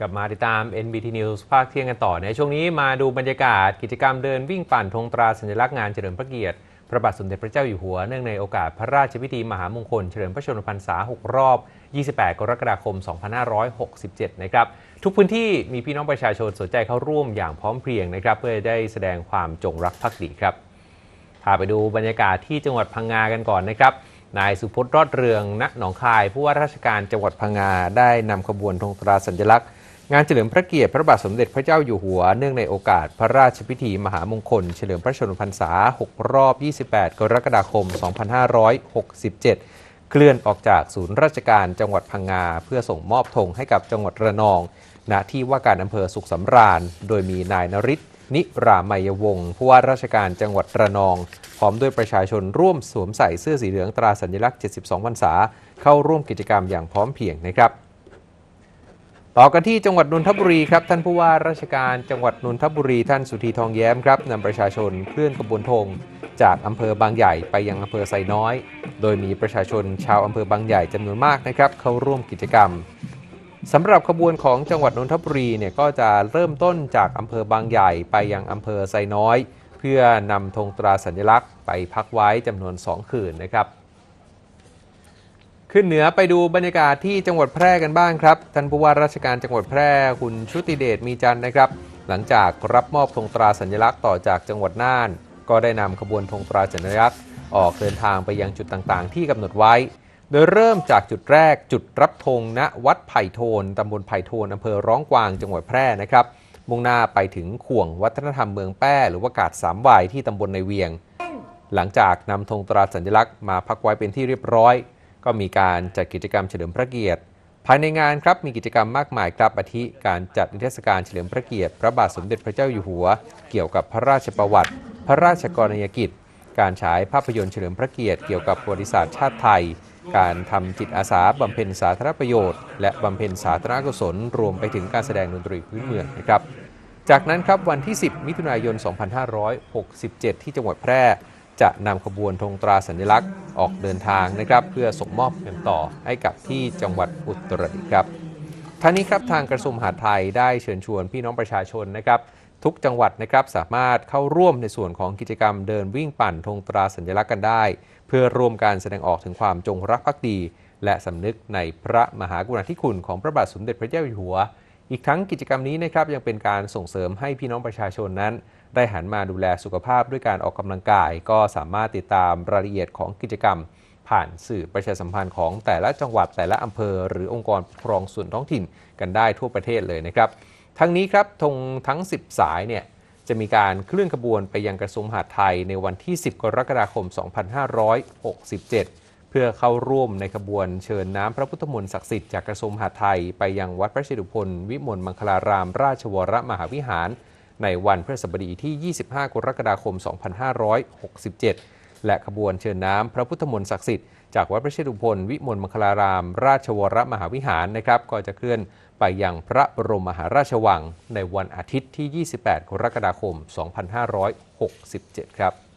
กลับมาติดตาม NBT News ภาคเที่ยงกันต่อในช่วงนี้มาดูบรรยากาศกิจกรรมเดินวิ่งปั่นธงตราสัญลักษณ์งานเฉลิมพระเกียรติ พระบาทสมเด็จพระเจ้าอยู่หัวเนื่องในโอกาสพระราชพิธีมหามงคลเฉลิมพระชนมพรรษา 6 รอบ 28 กรกฎาคม 2567 นะครับ ทุกพื้นที่มีพี่น้องประชาชนสนใจเข้าร่วมอย่างพร้อมเพรียงนะครับ เพื่อได้แสดงความจงรักภักดีครับพาไปดูบรรยากาศที่จังหวัดพังงากันก่อนนะครับนายสุพจน์รอดเรืองณหนองคาย ผู้ว่าราชการจังหวัดพังงาได้นำขบวนธงตราสัญลักษณ์ งานเฉลิมพระเกียรติพระบาทสมเด็จพระเจ้าอยู่หัว เนื่องในโอกาสพระราชพิธีมหามงคล เฉลิมพระชนมพรรษา 6 รอบ 28 กรกฎาคม 2567 เคลื่อนออกจากศูนย์ราชการจังหวัดพังงา เพื่อส่งมอบธงให้กับจังหวัดระนอง ณ ที่ว่าการอำเภอสุขสำราญ โดยมีนายนริศนิรามัยวงศ์ผู้ว่าราชการจังหวัดระนอง พร้อมด้วยประชาชนร่วมสวมใส่เสื้อสีเหลืองตราสัญลักษณ์ 72 พรรษา เข้าร่วมกิจกรรมอย่างพร้อมเพรียงนะครับ ต่อกันที่จังหวัดนนทบุรีครับท่านผู้ว่าราชการจังหวัดนนทบุรีท่านสุธีทองแย้มครับนำประชาชนเคลื่อนขบวนธงจากอำเภอบางใหญ่ไปยังอำเภอไซน้อย โดยมีประชาชนชาวอำเภอบางใหญ่จำนวนมากนะครับเข้าร่วมกิจกรรมสำหรับขบวนของจังหวัดนนทบุรีเนี่ยก็จะเริ่มต้นจากอำเภอบางใหญ่ไปยังอำเภอไซน้อย เพื่อนำธงตราสัญลักษณ์ไปพักไว้จำนวน 2 คืนนะครับ ขึ้นเหนือไปดูบรรยากาศที่จังหวัดแพร่กันบ้างครับท่านผู้ว่าราชการจังหวัดแพร่คุณชุติเดชมีจันนะครับ หลังจากรับมอบธงตราสัญลักษณ์ต่อจากจังหวัดน่าน ก็ได้นำขบวนธงตราสัญลักษณ์ออกเดินทางไปยังจุดต่างๆ ที่กำหนดไว้ โดยเริ่มจากจุดแรกจุดรับธงณวัดไผ่โทนตำบลไผ่โทนอำเภอร้องกวางจังหวัดแพร่นะครับ มุ่งหน้าไปถึงข่วงวัฒนธรรมเมืองแป้หรือว่ากาดสามวายที่ตำบลในเวียง หลังจากนำธงตราสัญลักษณ์มาพักไว้เป็นที่เรียบร้อย ก็มีการจัดกิจกรรมเฉลิมพระเกียรติ ภายในงานครับมีกิจกรรมมากมายครับอาทิการจัดนิทรรศการเฉลิมพระเกียรติ พระบาทสมเด็จพระเจ้าอยู่หัว เกี่ยวกับพระราชประวัติ พระราชกรณียกิจ การฉายภาพยนตร์เฉลิมพระเกียรติเกี่ยวกับประวัติศาสตร์ชาติไทย การทำจิตอาสาบำเพ็ญสาธารณประโยชน์ และบำเพ็ญสาธารณกุศล รวมไปถึงการแสดงดนตรีพื้นเมืองนะครับ จากนั้นครับวันที่ 10 มิถุนายน 2567 ที่จังหวัดแพร่ จะนำขบวนธงตราสัญลักษณ์ออกเดินทางนะครับเพื่อส่งมอบเงินต่อให้กับที่จังหวัดอุตรดิตถ์ครับทั้งนี้ครับทางกระทรวงมหาดไทยได้เชิญชวนพี่น้องประชาชนนะครับทุกจังหวัดนะครับสามารถเข้าร่วมในส่วนของกิจกรรมเดินวิ่งปั่นธงตราสัญลักษณ์กันได้ เพื่อร่วมการแสดงออกถึงความจงรักภักดี และสำนึกในพระมหากรุณาธิคุณของพระบาทสมเด็จพระเจ้าอยู่หัว อีกทั้งกิจกรรมนี้นะครับยังเป็นการส่งเสริมให้พี่น้องประชาชนนั้น ได้หันมาดูแลสุขภาพด้วยการออกกำลังกาย ก็สามารถติดตามรายละเอียดของกิจกรรม ผ่านสื่อประชาสัมพันธ์ของแต่ละจังหวัดแต่ละอำเภอ หรือองค์กรปกครองส่วนท้องถิ่นกันได้ทั่วประเทศเลยนะครับ ทั้งนี้ครับธงทั้ง 10 สายเนี่ยจะมีการเคลื่อนขบวนไปยังกระทรวงมหาดไทยในวันที่ 10 กรกฎาคม 2567 เพื่อเข้าร่วมในขบวนเชิญน้ำพระพุทธมนต์ศักดิ์สิทธิ์จากกระทรวงมหาดไทยไปยังวัดพระชิดุพลวิมลมังคลารามราชวรมหาวิหาร ในวันพฤหัสบดีที่ 25 กรกฎาคม 2567 และขบวนเชิญน้ำพระพุทธมนต์ศักดิ์สิทธิ์จากวัดพระเชตุพนวิมลมังคลาราม ราชวรมหาวิหารนะครับ ก็จะเคลื่อนไปยังพระบรมมหาราชวัง ในวันอาทิตย์ที่ 28 กรกฎาคม 2567 ครับ